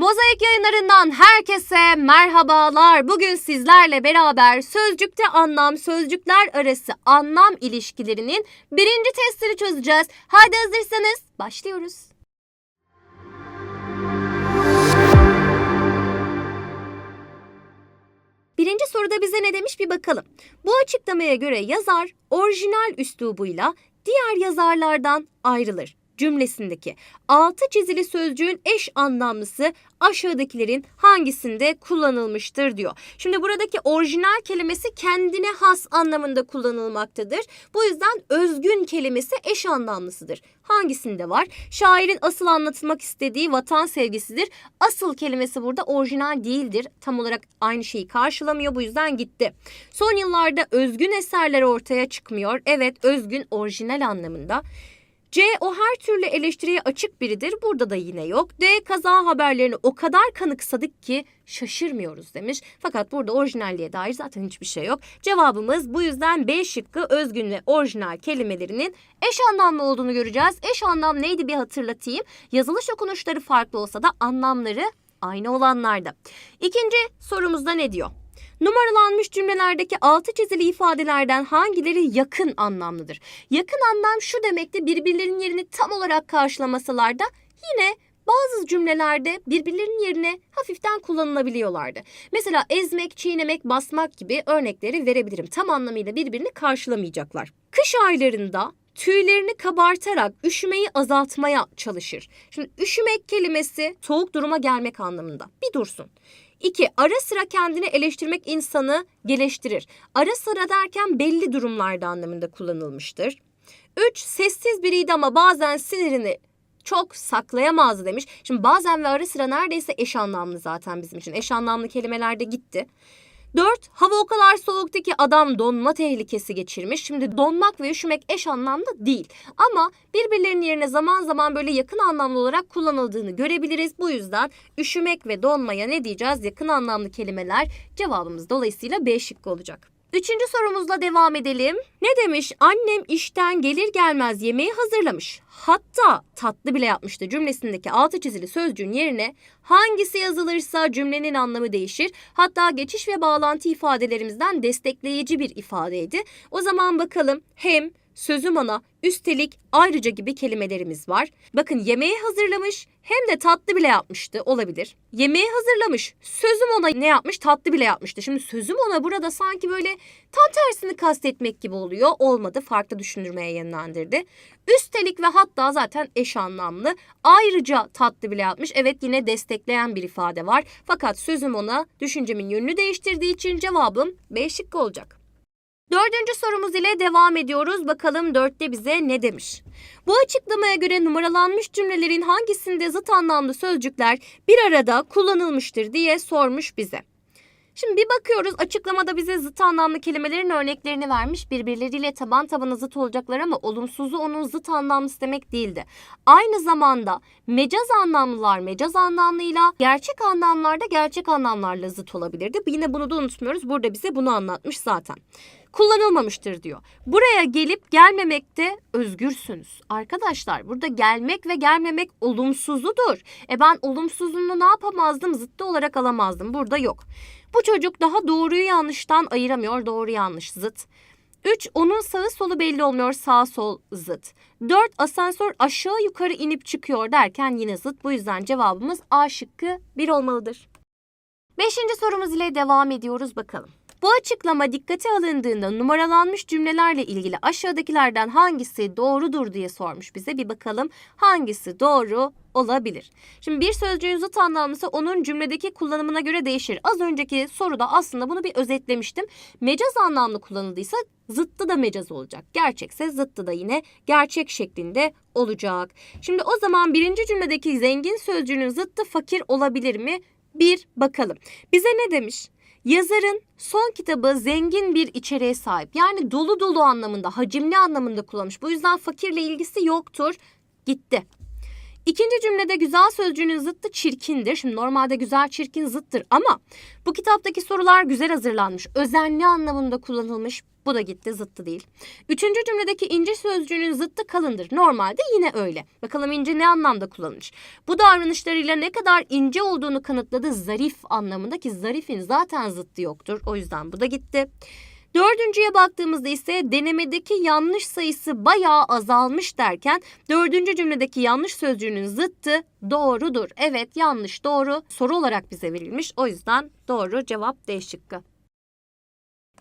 Mozaik yayınlarından herkese merhabalar. Bugün sizlerle beraber sözcükte anlam, sözcükler arası anlam ilişkilerinin birinci testini çözeceğiz. Haydi hazırsanız başlıyoruz. Birinci soruda bize ne demiş bir bakalım. Bu açıklamaya göre yazar orijinal üslubuyla diğer yazarlardan ayrılır cümlesindeki altı çizili sözcüğün eş anlamlısı aşağıdakilerin hangisinde kullanılmıştır diyor. Şimdi buradaki orijinal kelimesi kendine has anlamında kullanılmaktadır. Bu yüzden özgün kelimesi eş anlamlısıdır. Hangisinde var? Şairin asıl anlatılmak istediği vatan sevgisidir. Asıl kelimesi burada orijinal değildir. Tam olarak aynı şeyi karşılamıyor. Bu yüzden gitti. Son yıllarda özgün eserler ortaya çıkmıyor. Evet özgün orijinal anlamında. C o her türlü eleştiriye açık biridir. Burada da yine yok. D kaza haberlerini o kadar kanıksadık ki şaşırmıyoruz demiş. Fakat burada orijinalliğe dair zaten hiçbir şey yok. Cevabımız bu yüzden B şıkkı özgün ve orijinal kelimelerinin eş anlamlı olduğunu göreceğiz. Eş anlam neydi bir hatırlatayım. Yazılış okunuşları farklı olsa da anlamları aynı olanlarda. İkinci sorumuzda ne diyor? Numaralanmış cümlelerdeki altı çizili ifadelerden hangileri yakın anlamlıdır? Yakın anlam şu demekti birbirlerinin yerini tam olarak karşılamasalar da yine bazı cümlelerde birbirlerinin yerine hafiften kullanılabiliyorlardı. Mesela ezmek, çiğnemek, basmak gibi örnekleri verebilirim. Tam anlamıyla birbirini karşılamayacaklar. Kış aylarında tüylerini kabartarak üşümeyi azaltmaya çalışır. Şimdi üşümek kelimesi soğuk duruma gelmek anlamında. Bir dursun. 2. Ara sıra kendini eleştirmek insanı geleştirir. Ara sıra derken belli durumlarda anlamında kullanılmıştır. 3. Sessiz biriydi ama bazen sinirini çok saklayamazdı demiş. Şimdi bazen ve ara sıra neredeyse eş anlamlı zaten bizim için. Eş anlamlı kelimeler de gitti. 4. Hava o kadar soğuktu ki adam donma tehlikesi geçirmiş. Şimdi donmak ve üşümek eş anlamlı değil. Ama birbirlerinin yerine zaman zaman böyle yakın anlamlı olarak kullanıldığını görebiliriz. Bu yüzden üşümek ve donmaya ne diyeceğiz? Yakın anlamlı kelimeler cevabımız dolayısıyla B şıkkı olacak. Üçüncü sorumuzla devam edelim. Ne demiş? Annem işten gelir gelmez yemeği hazırlamış. Hatta tatlı bile yapmıştı cümlesindeki altı çizili sözcüğün yerine hangisi yazılırsa cümlenin anlamı değişir. Hatta geçiş ve bağlantı ifadelerimizden destekleyici bir ifadeydi. O zaman bakalım hem sözüm ona, üstelik, ayrıca gibi kelimelerimiz var. Bakın yemeği hazırlamış hem de tatlı bile yapmıştı olabilir. Yemeği hazırlamış, sözüm ona ne yapmış? Tatlı bile yapmıştı. Şimdi sözüm ona burada sanki böyle tam tersini kastetmek gibi oluyor. Olmadı, farklı düşündürmeye yönlendirdi. Üstelik ve hatta zaten eş anlamlı. Ayrıca tatlı bile yapmış. Evet yine destekleyen bir ifade var. Fakat sözüm ona düşüncemin yönünü değiştirdiği için cevabım B şıkkı olacak. Dördüncü sorumuz ile devam ediyoruz. Bakalım dörtte bize ne demiş? Bu açıklamaya göre numaralanmış cümlelerin hangisinde zıt anlamlı sözcükler bir arada kullanılmıştır diye sormuş bize. Şimdi bir bakıyoruz açıklamada bize zıt anlamlı kelimelerin örneklerini vermiş. Birbirleriyle taban tabana zıt olacaklar ama olumsuzu onun zıt anlamlısı demek değildi. Aynı zamanda mecaz anlamlılar mecaz anlamlıyla gerçek anlamlarda gerçek anlamlarla zıt olabilirdi. Yine bunu da unutmuyoruz. Burada bize bunu anlatmış zaten kullanılmamıştır diyor. Buraya gelip gelmemekte özgürsünüz. Arkadaşlar burada gelmek ve gelmemek olumsuzudur. E ben olumsuzluğunu ne yapamazdım? Zıttı olarak alamazdım. Burada yok. Bu çocuk daha doğruyu yanlıştan ayıramıyor. Doğru yanlış zıt. 3. Onun sağı solu belli olmuyor. Sağ sol zıt. 4. Asansör aşağı yukarı inip çıkıyor derken yine zıt. Bu yüzden cevabımız A şıkkı 1 olmalıdır. Beşinci sorumuz ile devam ediyoruz bakalım. Bu açıklama dikkate alındığında numaralanmış cümlelerle ilgili aşağıdakilerden hangisi doğrudur diye sormuş bize. Bir bakalım hangisi doğru olabilir. Şimdi bir sözcüğün zıt anlamlısı onun cümledeki kullanımına göre değişir. Az önceki soruda aslında bunu bir özetlemiştim. Mecaz anlamlı kullanıldıysa zıttı da mecaz olacak. Gerçekse zıttı da yine gerçek şeklinde olacak. Şimdi o zaman birinci cümledeki zengin sözcüğünün zıttı fakir olabilir mi? Bir bakalım. Bize ne demiş? Yazarın son kitabı zengin bir içeriğe sahip. Yani dolu dolu anlamında, hacimli anlamında kullanmış. Bu yüzden fakirle ilgisi yoktur. Gitti. İkinci cümlede güzel sözcüğünün zıttı çirkindir. Şimdi normalde güzel çirkin zıttır ama bu kitaptaki sorular güzel hazırlanmış. Özenli anlamında kullanılmış. Bu da gitti zıttı değil. Üçüncü cümledeki ince sözcüğünün zıttı kalındır. Normalde yine öyle. Bakalım ince ne anlamda kullanılmış? Bu davranışlarıyla ne kadar ince olduğunu kanıtladı zarif anlamında ki zarifin zaten zıttı yoktur. O yüzden bu da gitti. Dördüncüye baktığımızda ise denemedeki yanlış sayısı bayağı azalmış derken dördüncü cümledeki yanlış sözcüğünün zıttı doğrudur. Evet yanlış doğru soru olarak bize verilmiş. O yüzden doğru cevap D şıkkı.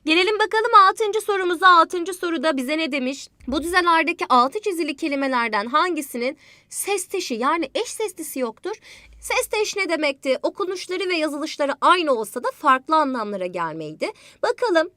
Gelelim bakalım 6. sorumuza. 6. soruda bize ne demiş? Bu dizelerdeki altı çizili kelimelerden hangisinin sesteşi yani eş seslisi yoktur? Sesteş ne demekti? Okunuşları ve yazılışları aynı olsa da farklı anlamlara gelmeydi. Bakalım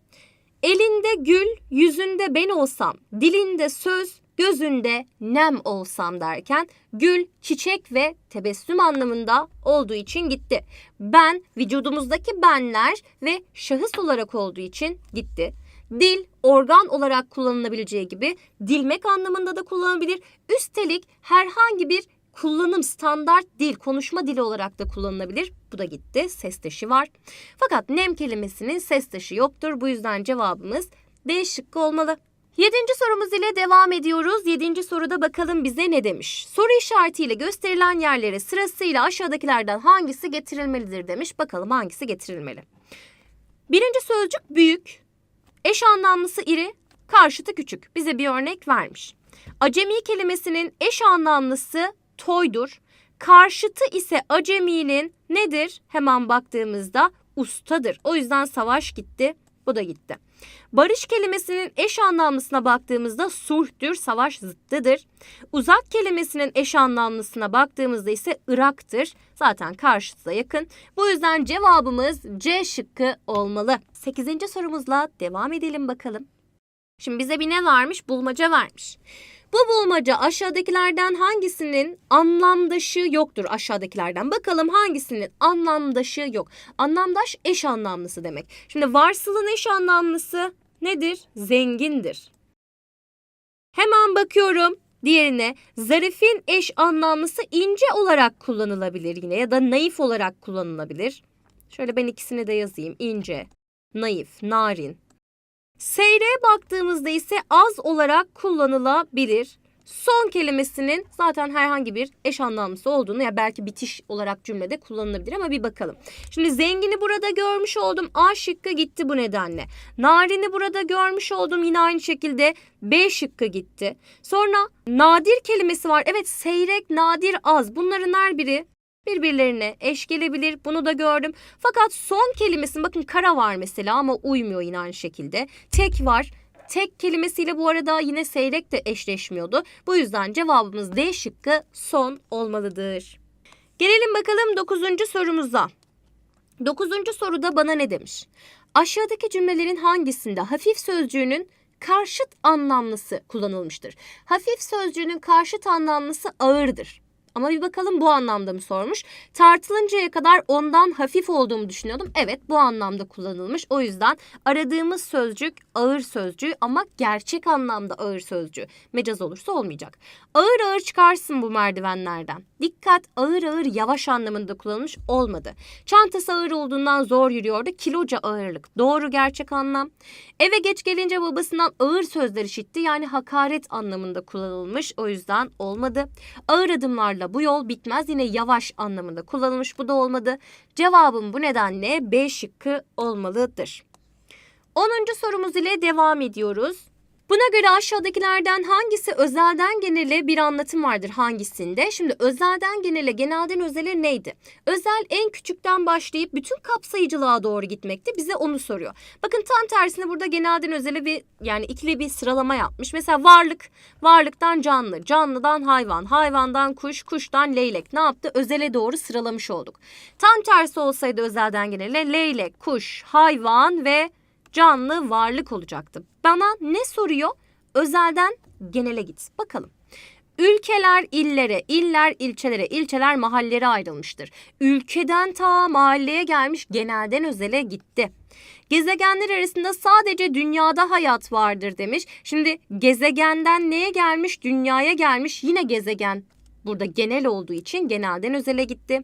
elinde gül, yüzünde ben olsam, dilinde söz, gözünde nem olsam derken gül, çiçek ve tebessüm anlamında olduğu için gitti. Ben vücudumuzdaki benler ve şahıs olarak olduğu için gitti. Dil organ olarak kullanılabileceği gibi dilmek anlamında da kullanılabilir. Üstelik herhangi bir kullanım standart dil, konuşma dili olarak da kullanılabilir. Bu da gitti. Ses taşı var. Fakat nem kelimesinin ses taşı yoktur. Bu yüzden cevabımız D şıkkı olmalı. Yedinci sorumuz ile devam ediyoruz. Yedinci soruda bakalım bize ne demiş. Soru işaretiyle gösterilen yerlere sırasıyla aşağıdakilerden hangisi getirilmelidir demiş. Bakalım hangisi getirilmeli. Birinci sözcük büyük, eş anlamlısı iri, karşıtı küçük. Bize bir örnek vermiş. Acemi kelimesinin eş anlamlısı toydur. Karşıtı ise aceminin nedir? Hemen baktığımızda ustadır. O yüzden savaş gitti. Bu da gitti. Barış kelimesinin eş anlamlısına baktığımızda sulhtür, savaş zıttıdır. Uzak kelimesinin eş anlamlısına baktığımızda ise Irak'tır. Zaten karşıtıza yakın. Bu yüzden cevabımız C şıkkı olmalı. 8. sorumuzla devam edelim bakalım. Şimdi bize bir ne vermiş? Bulmaca vermiş. Bu bulmaca aşağıdakilerden hangisinin anlamdaşı yoktur aşağıdakilerden. Bakalım hangisinin anlamdaşı yok. Anlamdaş eş anlamlısı demek. Şimdi varsılın eş anlamlısı nedir? Zengindir. Hemen bakıyorum diğerine. Zarifin eş anlamlısı ince olarak kullanılabilir yine ya da naif olarak kullanılabilir. Şöyle ben ikisini de yazayım. İnce, naif, narin. Seyre'ye baktığımızda ise az olarak kullanılabilir. Son kelimesinin zaten herhangi bir eş anlamlısı olduğunu ya belki bitiş olarak cümlede kullanılabilir ama bir bakalım. Şimdi zengini burada görmüş oldum. A şıkkı gitti bu nedenle. Narini burada görmüş oldum. Yine aynı şekilde B şıkkı gitti. Sonra nadir kelimesi var. Evet seyrek, nadir, az. Bunların her biri birbirlerine eş gelebilir. Bunu da gördüm. Fakat son kelimesi bakın kara var mesela ama uymuyor yine aynı şekilde. Tek var. Tek kelimesiyle bu arada yine seyrek de eşleşmiyordu. Bu yüzden cevabımız D şıkkı son olmalıdır. Gelelim bakalım 9. sorumuza. 9. soruda bana ne demiş? Aşağıdaki cümlelerin hangisinde hafif sözcüğünün karşıt anlamlısı kullanılmıştır? Hafif sözcüğünün karşıt anlamlısı ağırdır. Ama bir bakalım bu anlamda mı sormuş. Tartılıncaya kadar ondan hafif olduğumu düşünüyordum. Evet bu anlamda kullanılmış. O yüzden aradığımız sözcük ağır sözcüğü ama gerçek anlamda ağır sözcüğü. Mecaz olursa olmayacak. Ağır ağır çıkarsın bu merdivenlerden. Dikkat ağır ağır yavaş anlamında kullanılmış olmadı. Çantası ağır olduğundan zor yürüyordu. Kiloca ağırlık. Doğru gerçek anlam. Eve geç gelince babasından ağır sözler işitti. Yani hakaret anlamında kullanılmış. O yüzden olmadı. Ağır adımlarla bu yol bitmez yine yavaş anlamında kullanılmış. Bu da olmadı. Cevabım bu nedenle B şıkkı olmalıdır. 10. sorumuz ile devam ediyoruz. Buna göre aşağıdakilerden hangisi özelden genele bir anlatım vardır hangisinde? Şimdi özelden genele, genelden özele neydi? Özel en küçükten başlayıp bütün kapsayıcılığa doğru gitmekti. Bize onu soruyor. Bakın tam tersine burada genelden özele bir yani ikili bir sıralama yapmış. Mesela varlık, varlıktan canlı, canlıdan hayvan, hayvandan kuş, kuştan leylek. Ne yaptı? Özele doğru sıralamış olduk. Tam tersi olsaydı özelden genele leylek, kuş, hayvan ve canlı varlık olacaktı. Bana ne soruyor? Özelden genele git. Bakalım. Ülkeler illere, iller ilçelere, ilçeler mahallelere ayrılmıştır. Ülkeden ta mahalleye gelmiş genelden özele gitti. Gezegenler arasında sadece dünyada hayat vardır demiş. Şimdi gezegenden neye gelmiş? Dünyaya gelmiş. Yine gezegen Burada genel olduğu için genelden özele gitti.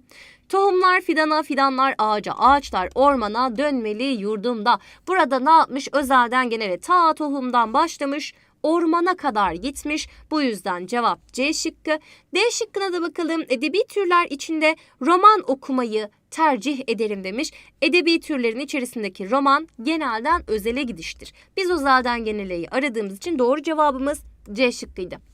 Tohumlar fidana, fidanlar ağaca, ağaçlar ormana dönmeli yurdumda. Burada ne yapmış? Özelden genele ta tohumdan başlamış ormana kadar gitmiş. Bu yüzden cevap C şıkkı. D şıkkına da bakalım. Edebi türler içinde roman okumayı tercih ederim demiş. Edebi türlerin içerisindeki roman genelden özele gidiştir. Biz özelden geneleyi aradığımız için doğru cevabımız C şıkkıydı.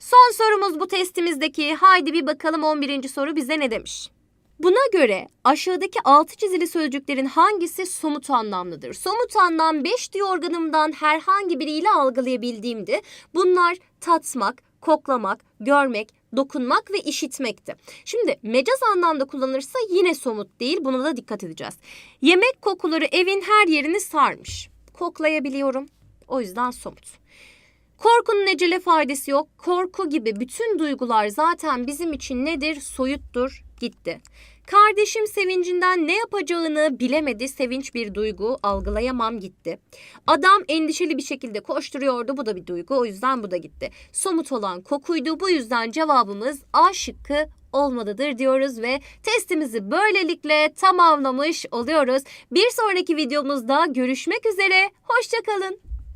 Son sorumuz bu testimizdeki. Haydi bir bakalım 11. soru bize ne demiş? Buna göre aşağıdaki altı çizili sözcüklerin hangisi somut anlamlıdır? Somut anlam 5 diye organımdan herhangi biriyle algılayabildiğimdi. Bunlar tatmak, koklamak, görmek, dokunmak ve işitmekti. Şimdi mecaz anlamda kullanırsa yine somut değil. Buna da dikkat edeceğiz. Yemek kokuları evin her yerini sarmış. Koklayabiliyorum. O yüzden somut. Korkunun ecele faydası yok. Korku gibi bütün duygular zaten bizim için nedir? Soyuttur, gitti. Kardeşim sevincinden ne yapacağını bilemedi. Sevinç bir duygu, algılayamam gitti. Adam endişeli bir şekilde koşturuyordu. Bu da bir duygu. O yüzden bu da gitti. Somut olan kokuydu. Bu yüzden cevabımız A şıkkı olmalıdır diyoruz ve testimizi böylelikle tamamlamış oluyoruz. Bir sonraki videomuzda görüşmek üzere. Hoşçakalın.